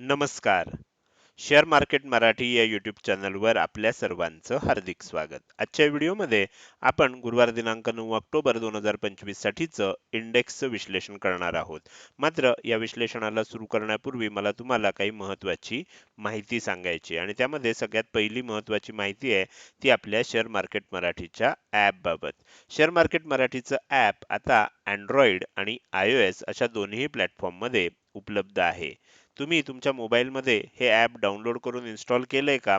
नमस्कार. Share market Marathi या YouTube चॅनलवर आपल्या सर्वांचं हार्दिक स्वागत. आजच्या व्हिडिओमध्ये आपण गुरुवार दिनांक नऊ ऑक्टोबर दोन हजार पंचवीस साठीचं इंडेक्सचं विश्लेषण करणार आहोत. मात्र या विश्लेषणाला सुरू करण्यापूर्वी मला तुम्हाला काही महत्वाची माहिती सांगायची आणि त्यामध्ये सगळ्यात पहिली महत्त्वाची माहिती आहे ती आपल्या शेअर मार्केट मराठीच्या ॲपबाबत शेअर मार्केट मराठीचं ॲप आता अँड्रॉइड आणि आय ओ एस अशा दोन्ही प्लॅटफॉर्ममध्ये उपलब्ध आहे. तुम्ही तुमच्या मोबाईलमध्ये हे ॲप डाउनलोड करून इन्स्टॉल केलंय का?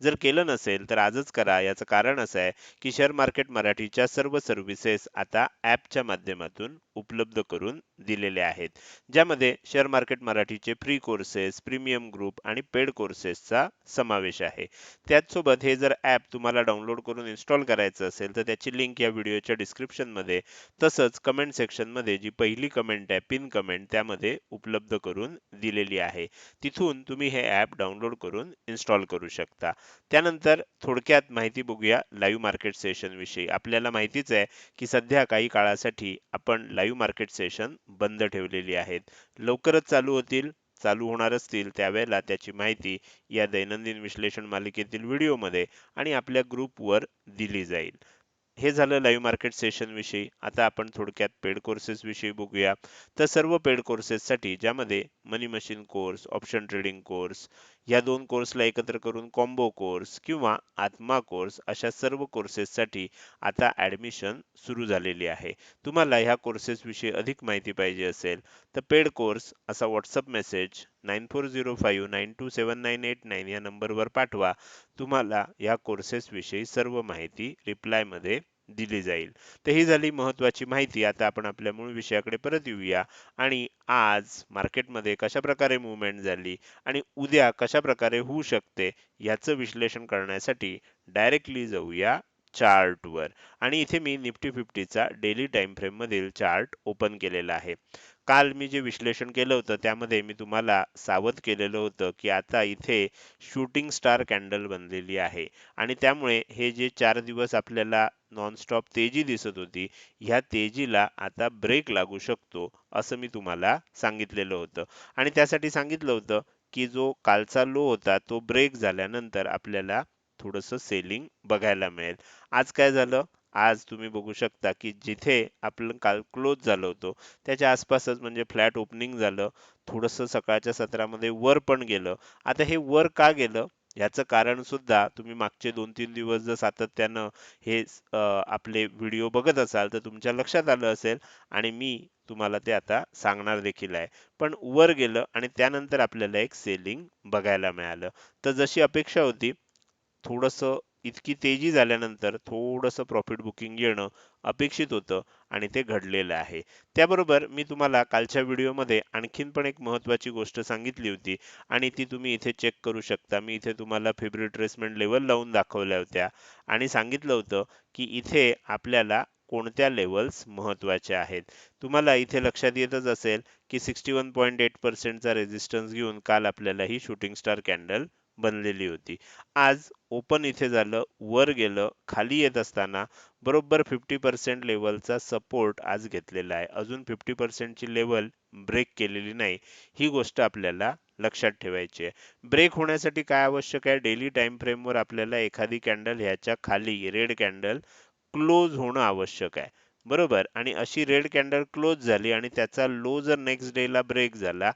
जर केलं नसेल तर आजच करा. याचं कारण असं आहे की शेअर मार्केट मराठीच्या सर्व सर्व्हिसेस आता ॲपच्या माध्यमातून उपलब्ध करून दिलेले आहेत. ज्यामध्ये शेअर मार्केट मराठीचे फ्री कोर्सेस प्रीमियम ग्रुप आणि पेड कोर्सेसचा समावेश आहे. त्याचसोबत हे जर ॲप तुम्हाला डाउनलोड करून इन्स्टॉल करायचं असेल तर त्याची लिंक या व्हिडिओच्या डिस्क्रिप्शनमध्ये तसंच कमेंट सेक्शनमध्ये जी पहिली कमेंट आहे पिन कमेंट त्यामध्ये उपलब्ध करून दिलेली आहे. तिथून तुम्ही हे ॲप डाउनलोड करून इन्स्टॉल करू शकता. त्यानंतर थोडक्यात माहिती बघूया लाईव्ह मार्केट सेशन विषयी. आपल्याला माहितीच आहे की सध्या काही काळासाठी आपण लाईव्ह मार्केट सेशन बंद ठेवलेली आहेत. लवकरच चालू होतील चालू होणार असतील त्यावेळेला त्याची माहिती या दैनंदिन विश्लेषण मालिकेतील व्हिडिओमध्ये आणि आपल्या ग्रुपवर दिली जाईल. हे झालं लाईव्ह मार्केट सेशन विषयी. आता आपण थोडक्यात पेड कोर्सेस विषयी बघूया. तर सर्व पेड कोर्सेससाठी ज्यामध्ये money machine course option trading course या दोन कोर्सला एकत्र करून कॉम्बो कोर्स किंवा आत्मा कोर्स अशा सर्व कोर्सेससाठी आता ॲडमिशन सुरू झालेली आहे. तुम्हाला ह्या कोर्सेसविषयी अधिक माहिती पाहिजे असेल तर पेड कोर्स असा WhatsApp message nine four zero five nine two seven nine eight nine या नंबरवर पाठवा. तुम्हाला या कोर्सेसविषयी सर्व माहिती रिप्लायमध्ये दिली जाईल. तर ही झाली महत्वाची माहिती. आता आपण आपल्या मूळ विषयाकडे परत येऊया. आणि आज मार्केटमध्ये कशा प्रकारे मुवमेंट झाली आणि उद्या कशा प्रकारे होऊ शकते याचं विश्लेषण करण्यासाठी डायरेक्टली जाऊया. चार्टवर. आणि इथे मी निफ्टी फिफ्टीचा डेली टाइम फ्रेममधील चार्ट ओपन केलेला आहे. काल मी जे विश्लेषण केलं होतं त्यामध्ये मी तुम्हाला सावध केलेलं होतं की आता इथे शूटिंग स्टार कॅन्डल बनलेली आहे. आणि त्यामुळे हे जे चार दिवस आपल्याला नॉनस्टॉप तेजी दिसत होती ह्या तेजीला आता ब्रेक लागू शकतो असं मी तुम्हाला सांगितलेलं होतं. आणि त्यासाठी सांगितलं होतं की जो कालचा लो होता तो ब्रेक झाल्यानंतर आपल्याला थोडंसं सेलिंग बघायला मिळेल. आज काय झालं? आज तुम्ही बघू शकता की जिथे आपलं काल क्लोज झालं होतं त्याच्या आसपासच म्हणजे फ्लॅट ओपनिंग झालं. थोडंसं सकाळच्या सत्रामध्ये वर पण गेलं. आता हे वर का गेलं? याचं कारण सुद्धा तुम्ही मागचे दोन तीन दिवस जर सातत्यानं हे आपले व्हिडिओ बघत असाल तर तुमच्या लक्षात आलं असेल आणि मी तुम्हाला ते आता सांगणार देखील आहे. पण वर गेलं आणि त्यानंतर आपल्याला एक सेलिंग बघायला मिळालं. तर जशी अपेक्षा होती थोडंसं इतकी तेजी झाल्यानंतर थोडंसं प्रॉफिट बुकिंग येणं अपेक्षित होतं आणि ते घडलेलं आहे. त्याबरोबर मी तुम्हाला कालच्या व्हिडिओमध्ये आणखीन पण एक महत्त्वाची गोष्ट सांगितली होती आणि ती तुम्ही इथे चेक करू शकता. मी इथे तुम्हाला फेब्री ट्रेसमेंट लेवल लावून दाखवल्या होत्या आणि सांगितलं होतं की इथे आपल्याला कोणत्या लेवल्स महत्त्वाच्या आहेत. तुम्हाला इथे लक्षात येतच असेल की सिक्स्टी वन पॉईंट एट पर्सेंटचा रेजिस्टन्स घेऊन काल आपल्याला ही शूटिंग स्टार कॅन्डल बनलेली होती. आज ओपन इथे झालं वर गेलं खाली येत असताना बरोबर फिफ्टी पर्सेंट लेवलचा सपोर्ट आज घेतलेला आहे. अजून फिफ्टी पर्सेंटची लेवल ब्रेक केलेली नाही. ही गोष्ट आपल्याला लक्षात ठेवायची आहे. ब्रेक होण्यासाठी काय आवश्यक आहे? डेली टाइम फ्रेमवर आपल्याला एखादी कॅन्डल ह्याच्या खाली रेड कॅन्डल क्लोज होणं आवश्यक आहे. बरोबर? आणि अशी रेड कॅन्डल क्लोज झाली आणि त्याचा लो जर नेक्स्ट डेला ब्रेक झाला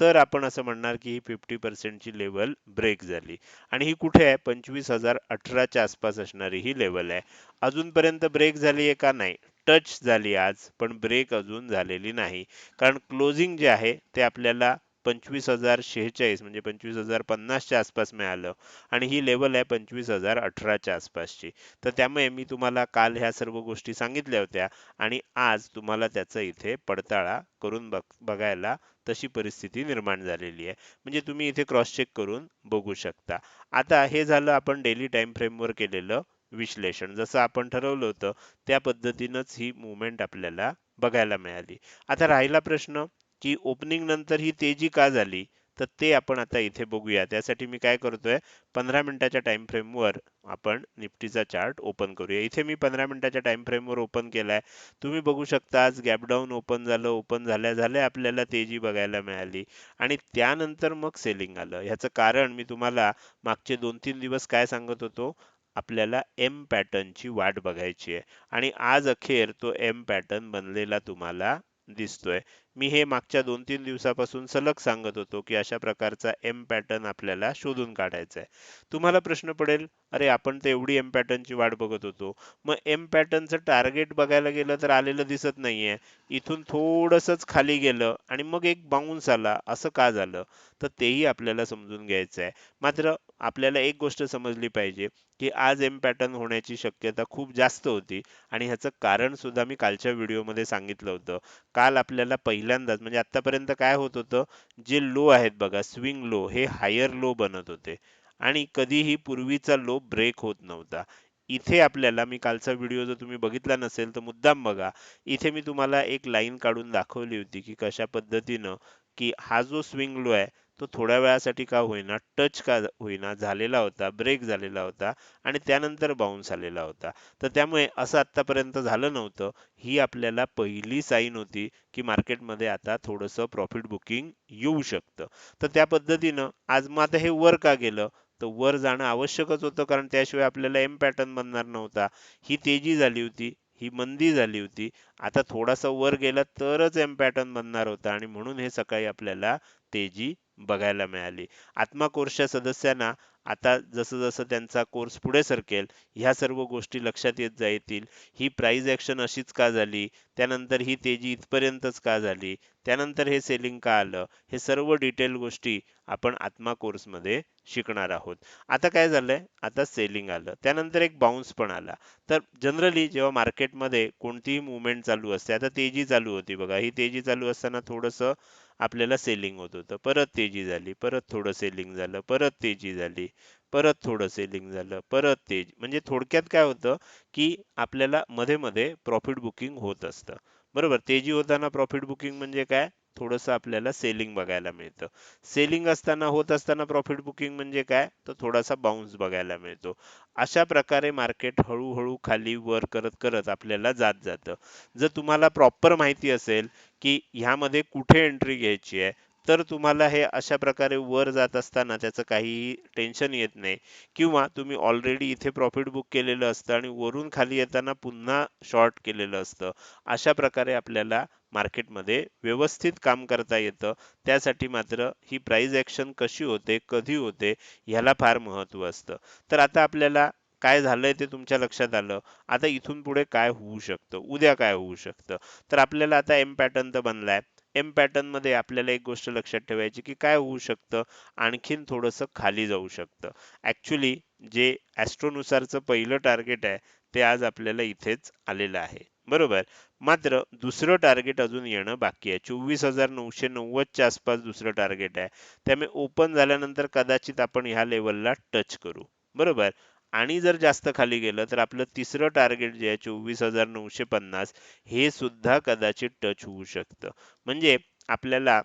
तर आपण असं म्हणणार की ही फिफ्टी पर्सेंटची लेवल ब्रेक झाली. आणि ही कुठे आहे? पंचवीस हजार अठराच्या आसपास असणारी ही लेवल आहे. अजूनपर्यंत ब्रेक झाली आहे का? नाही. टच झाली आज पण ब्रेक अजून झालेली नाही. कारण क्लोजिंग जे आहे ते आपल्याला पंचवीस हजार शेहेचाळीस म्हणजे पंचवीस हजार पन्नासच्या आसपास मिळालं. आणि ही लेवल आहे पंचवीस हजार अठराच्या आसपासची. तर त्यामुळे मी तुम्हाला काल ह्या सर्व गोष्टी सांगितल्या होत्या. आणि आज तुम्हाला त्याचा इथे पडताळा करून बघ बघायला तशी परिस्थिती निर्माण झालेली आहे. म्हणजे तुम्ही इथे क्रॉस चेक करून बघू शकता. आता हे झालं आपण डेली टाइम फ्रेमवर केलेलं विश्लेषण. जसं आपण ठरवलं होतं त्या पद्धतीनंच ही मुवमेंट आपल्याला बघायला मिळाली. आता राहिला प्रश्न की ओपनिंग नंतर ही तेजी का झाली? तर ते आपण आता इथे बघूया. त्यासाठी मी काय करतोय पंधरा मिनिटाच्या टाइम फ्रेमवर आपण निफ्टीचा चार्ट ओपन करूया. इथे मी पंधरा मिनिटाच्या टाइम फ्रेमवर ओपन केलाय. तुम्ही बघू शकता आज गॅपडाऊन ओपन झालं ओपन झाल्या झाल्या आपल्याला तेजी बघायला मिळाली. आणि त्यानंतर मग सेलिंग आलं. ह्याचं कारण मी तुम्हाला मागचे दोन तीन दिवस काय सांगत होतो? आपल्याला एम पॅटर्नची वाट बघायची आहे. आणि आज अखेर तो एम पॅटर्न बनलेला तुम्हाला दिसतोय. मी हे मागच्या दोन तीन दिवसापासून सलग सांगत होतो की अशा प्रकारचा एम पॅटर्न आपल्याला शोधून काढायचा आहे तुम्हाला प्रश्न पडेल अरे आपण तर एवढी एम पॅटर्नची वाट बघत होतो. मग एम पॅटर्नचं टार्गेट बघायला गेलं तर आलेलं दिसत नाहीये. इथून थोडंसंच खाली गेलं आणि मग एक बाउन्स आला. असं का झालं? तर तेही आपल्याला समजून घ्यायचं आहे मात्र आपल्याला एक गोष्ट समजली पाहिजे की आज एम पॅटर्न होण्याची शक्यता खूप जास्त होती. आणि ह्याचं कारण सुद्धा मी कालच्या व्हिडिओमध्ये सांगितलं होतं. काल आपल्याला पहिल्यांदाच म्हणजे आतापर्यंत काय होत होतं जे लो आहेत बघा स्विंग लो हे हायर लो बनत होते. आणि कधीही पूर्वीचा लो ब्रेक होत नव्हता. इथे आपल्याला मी कालचा व्हिडिओ जर तुम्ही बघितला नसेल तर मुद्दाम बघा. इथे मी तुम्हाला एक लाईन काढून दाखवली होती की कशा पद्धतीनं की हा जो स्विंग लो आहे तो थोड्या वेळासाठी का होईना टच का होईना झालेला होता ब्रेक झालेला होता आणि त्यानंतर बाउन्स आलेला होता. तर त्यामुळे असं आतापर्यंत झालं नव्हतं. ही आपल्याला पहिली साईन होती की मार्केटमध्ये आता थोडंसं प्रॉफिट बुकिंग येऊ शकतं. तर त्या पद्धतीनं आज मग आता हे वर का गेलं? तर वर जाणं आवश्यकच होतं कारण त्याशिवाय आपल्याला एम पॅटर्न बनणार नव्हता. ही तेजी झाली होती ही मंदी झाली होती. आता थोडासा वर गेला तरच एम पॅटर्न बनणार होता आणि म्हणून हे सकाळी आपल्याला तेजी बघायला मिळाली. आत्मा कोर्सच्या सदस्यांना आता जसं जसं त्यांचा कोर्स पुढे सरकेल ह्या सर्व गोष्टी लक्षात येत जातील. ही प्राईज ऍक्शन अशीच का झाली? त्यानंतर ही तेजी इथपर्यंतच का झाली? त्यानंतर हे सेलिंग का आलं? हे सर्व डिटेल गोष्टी आपण आत्मा कोर्समध्ये शिकणार आहोत. आता काय झालंय? आता सेलिंग आलं. त्यानंतर एक बाउन्स पण आला. तर जनरली जेव्हा मार्केटमध्ये कोणतीही मुवमेंट चालू असते आता तेजी चालू होती बघा. ही तेजी चालू असताना थोडंसं आपल्याला सेलिंग होत होतं. परत तेजी झाली परत थोडं सेलिंग झालं परत तेजी झाली परत थोडं सेलिंग झालं परत तेज. म्हणजे थोडक्यात काय होतं की आपल्याला मध्ये मध्ये प्रॉफिट बुकिंग होत असतं. बरोबर? तेजी होताना प्रॉफिट बुकिंग म्हणजे काय? थोडंसं आपल्याला सेलिंग बघायला मिळतं. सेलिंग असताना होत असताना प्रॉफिट बुकिंग म्हणजे काय? तर थोडासा बाउन्स बघायला मिळतो. अशा प्रकारे मार्केट हळूहळू खाली वर करत करत आपल्याला जात जातं. जर तुम्हाला प्रॉपर माहिती असेल की ह्यामध्ये कुठे एंट्री घ्यायची आहे? तर तुम्हाला हे अशा प्रकारे वर जात असताना त्याचं काहीही टेन्शन येत नाही. किंवा तुम्ही ऑलरेडी इथे प्रॉफिट बुक केलेलं असतं आणि वरून खाली येताना पुन्हा शॉर्ट केलेलं असतं. अशा प्रकारे आपल्याला मार्केटमध्ये व्यवस्थित काम करता येतं. त्यासाठी मात्र ही प्राईज ॲक्शन कशी होते कधी होते ह्याला फार महत्त्व असतं. तर आता आपल्याला काय झालंय ते तुमच्या लक्षात आलं. आता इथून पुढे काय होऊ शकतं? उद्या काय होऊ शकतं? तर आपल्याला आता एम पॅटर्न तर बनलाय. एम पॅटर्नमध्ये आपल्याला एक गोष्ट लक्षात ठेवायची की काय होऊ शकतं? आणखीन थोडंसं खाली जाऊ शकतं. ऍक्च्युली जे ॲस्ट्रोनुसारचं पहिलं टार्गेट आहे ते आज आपल्याला इथेच आलेलं आहे. बरोबर? मात्र दुसरं टार्गेट अजून येणं बाकी आहे. चोवीस हजार नऊशे नव्वदच्या आसपास दुसरं टार्गेट आहे. त्यामुळे ओपन झाल्यानंतर कदाचित आपण ह्या लेवलला टच करू. बरोबर? आणि जर जास्त खाली गेलं तर आपलं तिसरं टार्गेट जे आहे चोवीस हजार नऊशे पन्नास हे सुद्धा कदाचित टच होऊ शकतं. म्हणजे आपल्याला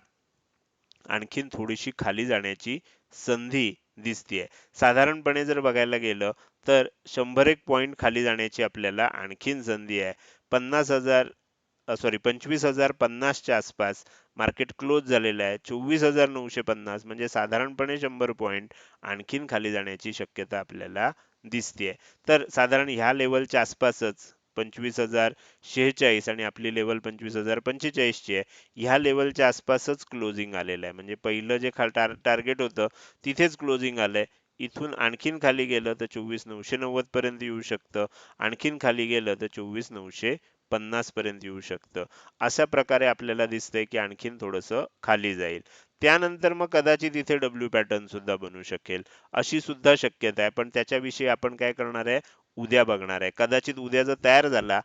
आणखीन थोडीशी खाली जाण्याची संधी दिसतीये. साधारणपणे जर बघायला गेलं तर शंभर एक पॉईंट खाली जाण्याची आपल्याला आणखीन संधी आहे. पन्नास हजार सॉरी पंचवीस हजार पन्नासच्या आसपास मार्केट क्लोज झालेलं आहे. चोवीस हजार नऊशे पन्नास म्हणजे साधारणपणे शंभर पॉईंट आणखीन खाली जाण्याची शक्यता आपल्याला दिसते तर साधारण ह्या लेवलच्या आसपासच पंचवीस हजार शेहेचाळीस आणि आपली लेवल पंचवीस हजार पंचेचाळीसची आहे ह्या लेवलच्या आसपासच क्लोजिंग आलेलं आहे. म्हणजे पहिलं जे टार्गेट होतं तिथेच क्लोजिंग आलंय. इथून आणखीन खाली गेलं तर चोवीस नऊशे नव्वद पर्यंत येऊ शकतं. आणखीन खाली गेलं तर चोवीस नऊशे पन्नास पर्यंत येऊ शकतं. अशा प्रकारे आपल्याला दिसतंय की आणखीन थोडस खाली जाईल. त्यानंतर मग कदाचित इथे डब्ल्यू पॅटर्न सुद्धा बनू शकेल. अशी सुद्धा शक्यता आहे. पण त्याच्याविषयी आपण काय करणार आहे? उद्या बघणार आहे. कदाचित उद्या जर तयार झाला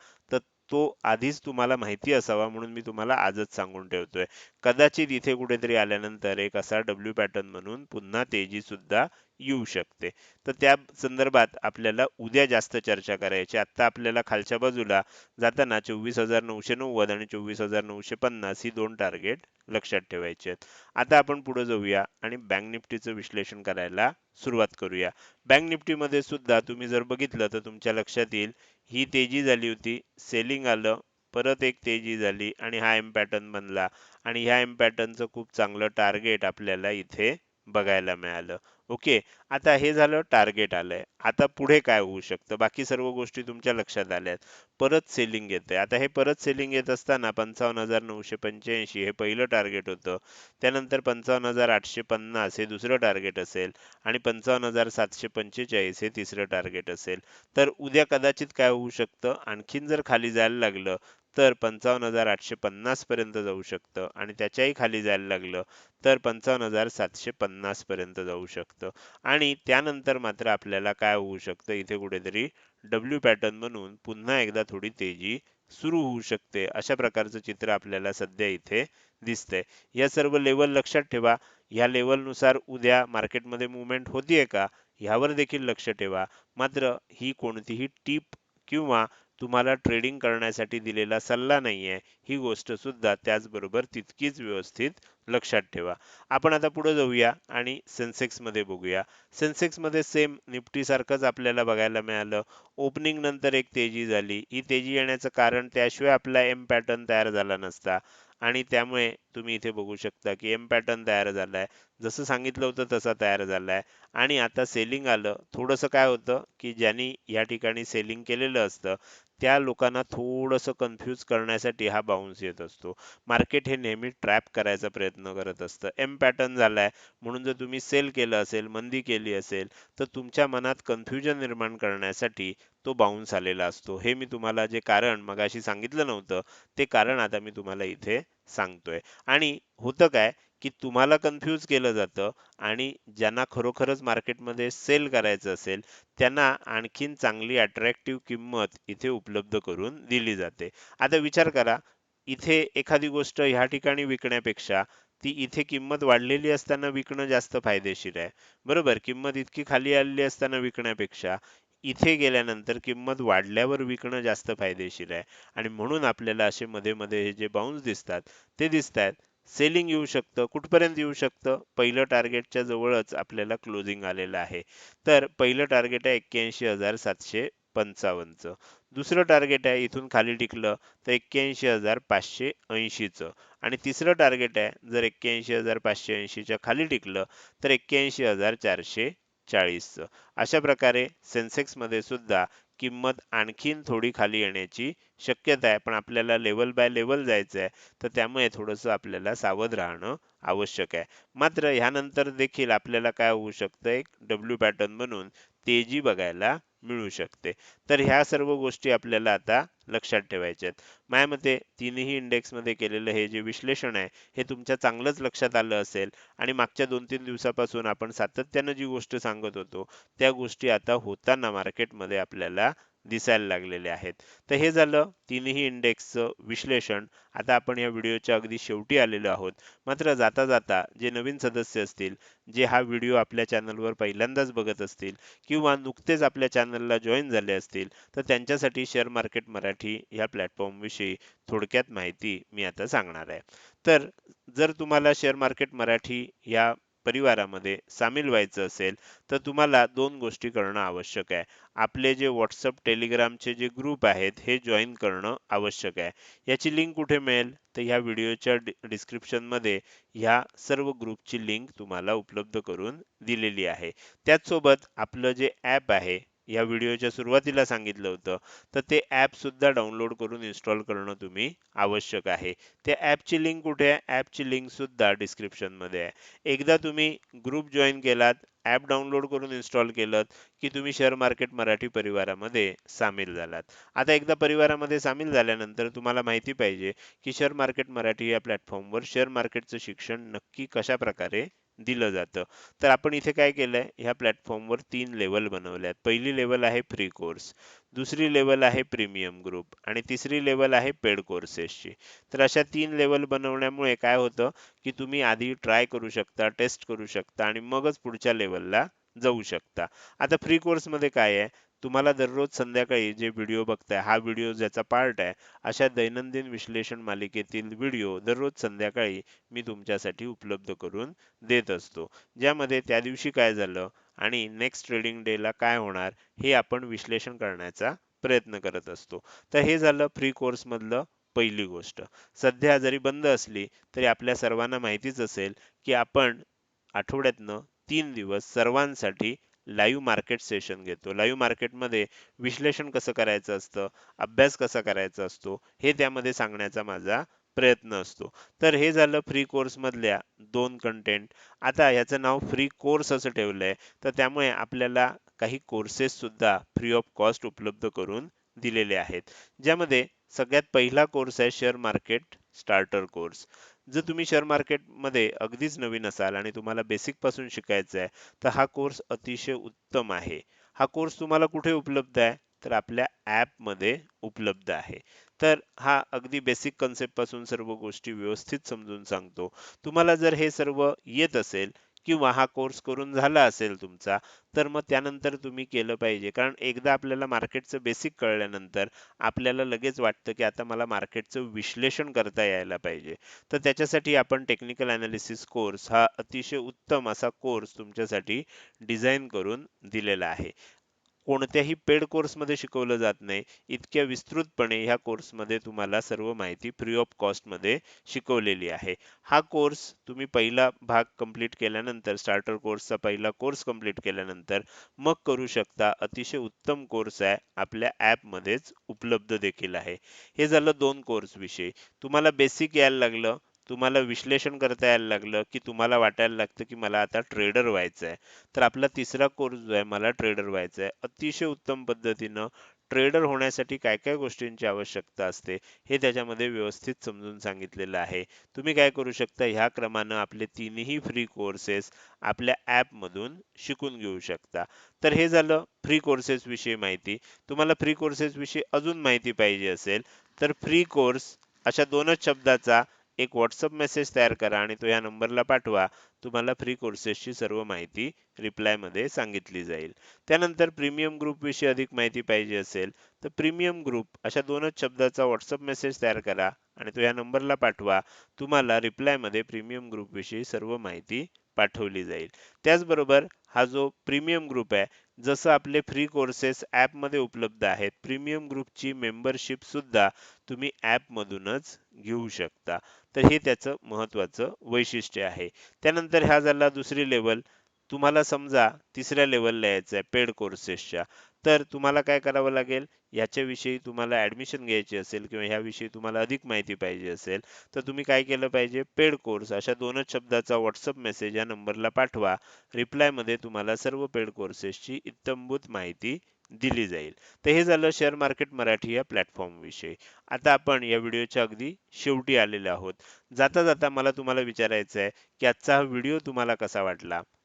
तो आधीच तुम्हाला माहिती असावा म्हणून मी तुम्हाला आजच सांगून ठेवतोय. कदाचित इथे कुठेतरी आल्यानंतर एक असा डब्ल्यू पॅटर्न म्हणून पुन्हा तेजी सुद्धा येऊ शकते. तर त्या संदर्भात आपल्याला उद्या जास्त चर्चा करायची. आता आपल्याला खालच्या बाजूला जाताना चोवीस हजार नऊशे नव्वद आणि चोवीस हजार नऊशे पन्नास ही दोन टार्गेट लक्षात ठेवायचे आहेत. आता आपण पुढे जाऊया आणि बँक निफ्टीचं विश्लेषण करायला सुरुवात करूया. बँक निफ्टीमध्ये सुद्धा तुम्ही जर बघितलं तर तुमच्या लक्षात येईल ही तेजी झाली होती. सेलिंग आलं परत एक तेजी झाली आणि हा एम पॅटर्न बनला. आणि ह्या एम पॅटर्नचं खूप चांगलं टार्गेट आपल्याला इथे बघायला मिळालं. ओके आता हे झालं टार्गेट आलंय. आता पुढे काय होऊ शकतं? बाकी सर्व गोष्टी तुमच्या लक्षात आल्यात परत सेलिंग येते आता हे परत सेलिंग येत असताना पंचावन्न हजार नऊशे पंच्याऐंशी हे पहिलं टार्गेट होतं. त्यानंतर पंचावन्न हजार आठशे पन्नास हे दुसरं टार्गेट असेल आणि पंचावन्न हजार सातशे पंचेचाळीस हे तिसरं टार्गेट असेल. तर उद्या कदाचित काय होऊ शकतं? आणखीन जर खाली जायला लागलं तर पंचावन्न हजार आठशे पन्नास पर्यंत जाऊ शकतं. आणि त्याच्याही खाली जायला लागलं तर पंचावन्न हजार सातशे पन्नास पर्यंत जाऊ शकतं. आणि त्यानंतर मात्र आपल्याला काय होऊ शकतं इथे कुठेतरी डब्ल्यू पॅटर्न बनून पुन्हा एकदा थोडी तेजी सुरू होऊ शकते. अशा प्रकारचं चित्र आपल्याला सध्या इथे दिसतंय. या सर्व लेवल लक्षात ठेवा. ह्या लेवलनुसार उद्या मार्केटमध्ये मुवमेंट होतीये का? ह्यावर देखील लक्ष ठेवा. मात्र ही कोणतीही टीप किंवा तुम्हाला ट्रेडिंग करण्यासाठी दिलेला सल्ला नाहीये ही गोष्ट सुद्धा त्याचबरोबर तितकीच व्यवस्थित लक्षात ठेवा. आपण आता पुढे जाऊया आणि सेन्सेक्समध्ये बघूया. सेन्सेक्समध्ये सेम निफ्टीसारखंच आपल्याला बघायला मिळालं. ओपनिंग नंतर एक तेजी झाली. ही तेजी येण्याचं कारण त्याशिवाय आपला एम पॅटर्न तयार झाला नसता. आणि त्यामुळे तुम्ही इथे बघू शकता की एम पॅटर्न तयार झालाय. जसं सांगितलं होतं तसा तयार झालाय. आणि आता सेलिंग आलं. थोडंसं काय होतं की ज्यांनी या ठिकाणी सेलिंग केलेलं असतं त्या लोकांना थोडंसं कन्फ्यूज करण्यासाठी हा बाउन्स येत असतो. मार्केट हे नेहमी ट्रॅप करायचा प्रयत्न करत असतं. एम पॅटर्न झालाय. म्हणून जर तुम्ही सेल केलं असेल मंदी केली असेल तर तुमच्या मनात कन्फ्युजन निर्माण करण्यासाठी तो बाउन्स आलेला असतो. हे मी तुम्हाला जे कारण मगाशी सांगितलं नव्हतं ते कारण आता मी तुम्हाला इथे सांगतोय. आणि होतं काय? की तुम्हाला कन्फ्यूज केलं जातं आणि ज्यांना खरोखरच मार्केटमध्ये सेल करायचं असेल त्यांना आणखीन चांगली अट्रॅक्टिव्ह किंमत इथे उपलब्ध करून दिली जाते. आता विचार करा इथे एखादी गोष्ट ह्या ठिकाणी विकण्यापेक्षा ती इथे किंमत वाढलेली असताना विकणं जास्त फायदेशीर आहे. बरोबर? किंमत इतकी खाली आलेली असताना विकण्यापेक्षा इथे गेल्यानंतर किंमत वाढल्यावर विकणं जास्त फायदेशीर आहे. आणि म्हणून आपल्याला असे मध्ये मध्ये हे जे बाउन्स दिसतात ते दिसत आहेत सेलिंग येऊ शकतं कुठपर्यंत येऊ शकतं? पहिलं टार्गेटच्या जवळच आपल्याला क्लोजिंग आलेलं आहे. तर पहिलं टार्गेट आहे एक्क्याऐंशी हजार सातशे पंचावन्नचं. दुसरं टार्गेट आहे इथून खाली टिकलं तर एक्क्याऐंशी हजार पाचशे ऐंशीचं. आणि तिसरं टार्गेट आहे जर एक्क्याऐंशी हजार पाचशे ऐंशीच्या खाली टिकलं तर एक्क्याऐंशी हजार चारशे चाळीसचं अशा प्रकारे सेन्सेक्समध्ये सुद्धा किंमत आणखीन थोडी खाली येण्याची शक्यता आहे. पण आपल्याला लेवल बाय लेवल जायचं आहे तर त्यामुळे थोडंसं आपल्याला सावध राहणं आवश्यक आहे. मात्र ह्यानंतर देखील आपल्याला काय होऊ शकतं एक डब्ल्यू पॅटर्न बनून तेजी बघायला मिळू शकते. तर ह्या सर्व गोष्टी आपल्याला आता लक्षात ठेवायच्या आहेत. माझ्या मते तिन्ही इंडेक्समध्ये केलेलं हे जे विश्लेषण आहे हे तुमच्या चांगलंच लक्षात आलं असेल आणि मागच्या दोन तीन दिवसापासून आपण सातत्यानं जी गोष्ट सांगत होतो त्या गोष्टी आता होताना मार्केटमध्ये आपल्याला दिसायला लागलेले आहेत. तर हे झालं तिन्ही इंडेक्सचं विश्लेषण. आता आपण या व्हिडिओच्या अगदी शेवटी आलेलो आहोत. मात्र जाता जाता जे नवीन सदस्य असतील जे हा व्हिडिओ आपल्या चॅनलवर पहिल्यांदाच बघत असतील किंवा नुकतेच आपल्या चॅनलला जॉईन झाले असतील तर त्यांच्यासाठी शेअर मार्केट मराठी या प्लॅटफॉर्मविषयी थोडक्यात माहिती मी आता सांगणार आहे. तर जर तुम्हाला शेअर मार्केट मराठी या परिवारामध्ये सामील व्हायचं असेल तर तुम्हाला दोन गोष्टी करणं आवश्यक आहे. आपले जे व्हॉट्सअप टेलिग्रामचे जे ग्रुप आहेत हे जॉईन करणं आवश्यक आहे. याची लिंक कुठे मिळेल? तर ह्या व्हिडिओच्या डिस्क्रिप्शनमध्ये ह्या सर्व ग्रुपची लिंक तुम्हाला उपलब्ध करून दिलेली आहे. त्याचसोबत आपलं जे ॲप आहे या व्हिडिओच्या सुरुवातीला सांगितलं होतं. तर ते ॲपसुद्धा डाउनलोड करून इन्स्टॉल करणं तुम्ही आवश्यक आहे. त्या ॲपची लिंक कुठे आहे? ॲपची लिंकसुद्धा डिस्क्रिप्शनमध्ये आहे. एकदा तुम्ही ग्रुप जॉईन केलात ॲप डाउनलोड करून इन्स्टॉल केलं की तुम्ही शेअर मार्केट मराठी परिवारामध्ये सामील झालात. आता एकदा परिवारामध्ये सामील झाल्यानंतर तुम्हाला माहिती पाहिजे की शेअर मार्केट मराठी या प्लॅटफॉर्मवर शेअर मार्केटचं शिक्षण नक्की कशा प्रकारे दिलं जातं. तर आपण इथे काय केलंय? ह्या प्लॅटफॉर्मवर तीन लेवल बनवल्यात. पहिली लेवल आहे फ्री कोर्स दुसरी लेवल आहे प्रीमियम ग्रुप आणि तिसरी लेवल आहे पेड कोर्सेसची तर अशा तीन लेवल बनवण्यामुळे काय होतं की तुम्ही आधी ट्राय करू शकता टेस्ट करू शकता आणि मगच पुढच्या लेवलला जाऊ शकता. आता फ्री कोर्समध्ये काय आहे? तुम्हाला दररोज संध्याकाळी जे व्हिडिओ बघताय हा व्हिडिओ ज्याचा पार्ट आहे अशा दैनंदिन विश्लेषण मालिकेतील व्हिडिओ दररोज संध्याकाळी मी तुमच्यासाठी उपलब्ध करून देत असतो. ज्यामध्ये त्या दिवशी काय झालं आणि नेक्स्ट ट्रेडिंग डेला काय होणार हे आपण विश्लेषण करण्याचा प्रयत्न करत असतो. तर हे झालं फ्री कोर्समधलं पहिली गोष्ट. सध्या जरी बंद असली तरी आपल्या सर्वांना माहितीच असेल की आपण आठवड्यातनं तीन दिवस सर्वांसाठी लाईव्ह मार्केट सेशन घेतो. लाईव्ह मार्केटमध्ये विश्लेषण कसं करायचं असतं? अभ्यास कसा करायचा असतो? हे त्यामध्ये सांगण्याचा माझा प्रयत्न असतो. तर हे झालं फ्री कोर्समधल्या दोन कंटेंट आता याचं नाव फ्री कोर्स असं ठेवलंय. तर त्यामुळे आपल्याला काही कोर्सेस सुद्धा फ्री ऑफ कॉस्ट उपलब्ध करून दिलेले आहेत. ज्यामध्ये सगळ्यात पहिला कोर्स आहे शेअर मार्केट स्टार्टर कोर्स जर तुम्ही शेअर मार्केटमध्ये अगदीच नवीन असाल आणि तुम्हाला बेसिकपासून शिकायचं आहे तर हा कोर्स अतिशय उत्तम आहे. हा कोर्स तुम्हाला कुठे उपलब्ध आहे? तर आपल्या ॲपमध्ये उपलब्ध आहे. तर हा अगदी बेसिक कन्सेप्टपासून सर्व गोष्टी व्यवस्थित समजून सांगतो. तुम्हाला जर हे सर्व येत असेल किंवा हा कोर्स करून झाला असेल तुमचा तर मग त्यानंतर तुम्ही केलं पाहिजे. कारण एकदा आपल्याला मार्केटचं बेसिक कळल्यानंतर आपल्याला लगेच वाटतं की आता मला मार्केटचं विश्लेषण करता यायला पाहिजे. तर त्याच्यासाठी आपण टेक्निकल अनालिसिस कोर्स हा अतिशय उत्तम असा कोर्स तुमच्यासाठी डिझाईन करून दिलेला आहे. कोणत्याही पेड कोर्समध्ये शिकवलं जात नाही इतक्या विस्तृतपणे ह्या कोर्समध्ये तुम्हाला सर्व माहिती फ्री ऑफ कॉस्टमध्ये शिकवलेली आहे. हा कोर्स तुम्ही पहिला भाग कंप्लीट केल्यानंतर स्टार्टर कोर्सचा पहिला कोर्स कंप्लीट केल्यानंतर मग करू शकता अतिशय उत्तम कोर्स आहे आपल्या ॲपमध्येच उपलब्ध देखील आहे. हे झालं दोन कोर्स विषयी. तुम्हाला बेसिक यायला लागलं तुम्हाला विश्लेषण करता यायला लागलं की तुम्हाला वाटायला लागतं की मला आता ट्रेडर व्हायचं आहे तर आपला तिसरा कोर्स जो आहे मला ट्रेडर व्हायचा आहे अतिशय उत्तम पद्धतीनं ट्रेडर होण्यासाठी काय काय गोष्टींची आवश्यकता असते हे त्याच्यामध्ये व्यवस्थित समजून सांगितलेलं आहे. तुम्ही काय करू शकता ह्या क्रमानं आपले तीनही फ्री कोर्सेस आपल्या ॲपमधून शिकून घेऊ शकता. तर हे झालं फ्री कोर्सेसविषयी माहिती. तुम्हाला फ्री कोर्सेसविषयी अजून माहिती पाहिजे असेल तर फ्री कोर्स अशा दोनच शब्दाचा एक व्हॉट्सअप मेसेज तयार करा आणि तो या नंबरला पाठवा. तुम्हाला फ्री कोर्सेसची सर्व माहिती रिप्लायमध्ये सांगितली जाईल. त्यानंतर प्रीमियम ग्रुप विषयी अधिक माहिती पाहिजे असेल तर प्रीमियम ग्रुप अशा दोनच शब्दाचा व्हॉट्सअप मेसेज तयार करा आणि तो या नंबरला पाठवा. तुम्हाला रिप्लायमध्ये प्रीमियम ग्रुपविषयी सर्व माहिती पाठवली जाईल. त्याचबरोबर हा जो प्रीमियम ग्रुप आहे जसं आपले फ्री कोर्सेस ॲपमध्ये उपलब्ध आहेत प्रीमियम ग्रुपची मेंबरशिप सुद्धा तुम्ही ॲपमधूनच घेऊ शकता. तर हे त्याचं महत्वाचं वैशिष्ट्य आहे. त्यानंतर ह्या झाला दुसरी लेवल तुम्हाला समजा तिसऱ्या लेवलला यायचं आहे पेड कोर्सेसच्या तर तुम्हाला काय करावं लागेल? याच्याविषयी तुम्हाला ऍडमिशन घ्यायची असेल किंवा ह्याविषयी तुम्हाला अधिक माहिती पाहिजे असेल तर तुम्ही काय केलं पाहिजे? पेड कोर्स अशा दोनच शब्दाचा व्हॉट्सअप मेसेज या नंबरला पाठवा. रिप्लायमध्ये तुम्हाला सर्व पेड कोर्सेसची इत्तमभूत माहिती दिली जाईल. तर हे झालं शेअर मार्केट मराठी या प्लॅटफॉर्म विषयी. आता आपण या व्हिडिओच्या अगदी शेवटी आलेले आहोत. जाता जाता मला तुम्हाला विचारायचं आहे की आजचा हा व्हिडिओ तुम्हाला कसा वाटला?